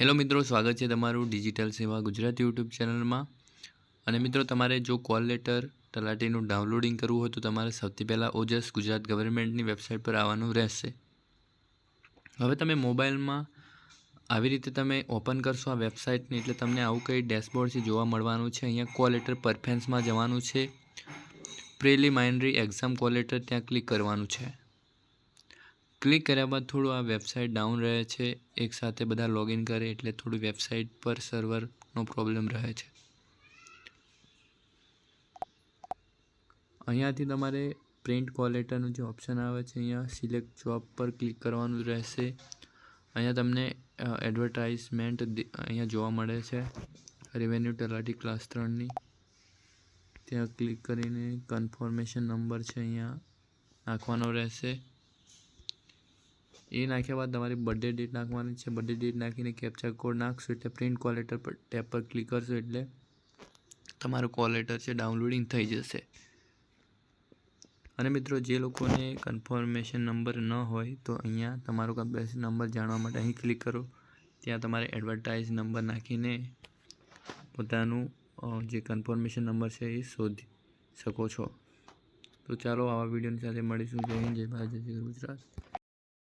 Hello મિત્રો, સ્વાગત છે તમારું ડિજિટલ સેવા ગુજરાત યુટ્યુબ ચેનલમાં. અને મિત્રો, તમારે જો કોલ લેટર તલાટીનું ડાઉનલોડિંગ કરવું હોય તો તમારે સૌથી પહેલાં ઓજસ ગુજરાત ગવર્મેન્ટની વેબસાઇટ પર આવવાનું રહેશે. હવે તમે મોબાઈલમાં આવી રીતે તમે ઓપન કરશો આ વેબસાઇટને, એટલે તમને આવું કંઈ ડેશબોર્ડથી જોવા મળવાનું છે. અહીંયા કોલ લેટર પરફેન્સમાં જવાનું છે. પ્રિલિમાઇનરી એક્ઝામ કોલ લેટર ત્યાં ક્લિક કરવાનું છે. ક્લિક કર્યા બાદ થોડું આ વેબસાઇટ ડાઉન રહે છે. એકસાથે બધા લોગિન કરે એટલે થોડું વેબસાઇટ પર સર્વરનો પ્રોબ્લેમ રહે છે. અહીંયાથી તમારે પ્રિન્ટ કોલેટરનું જે ઓપ્શન આવે છે, અહીંયા સિલેક્ટ જોબ પર ક્લિક કરવાનું રહેશે. અહીંયા તમને એડવર્ટાઇઝમેન્ટ અહીંયા જોવા મળે છે. રેવન્યુ તલાટી ક્લાસ ત્રણની. ત્યાં ક્લિક કરીને કન્ફર્મેશન નંબર છે અહીંયા નાખવાનો રહેશે. એ નાખ્યા બાદ તમારી બર્થડે ડેટ નાખવાની છે. બર્થડે ડેટ નાખીને કેપ્ચા કોડ નાખશો એટલે પ્રિન્ટ કોલ લેટર પર ટેપ પર ક્લિક કરશો એટલે તમારું કોલ લેટર છે ડાઉનલોડિંગ થઈ જશે. અને મિત્રો, જે લોકોને કન્ફર્મેશન નંબર ન હોય તો અહીંયા તમારો કન્ફર્મેશન નંબર જાણવા માટે અહીં ક્લિક કરો. ત્યાં તમારે એડવર્ટાઇઝ નંબર નાખીને પોતાનું જે કન્ફર્મેશન નંબર છે એ શોધી શકો છો. તો ચાલો આવા વિડીયોની સાથે મળીશું. જય હિન્દ, જય ભારત, જય ગુજરાત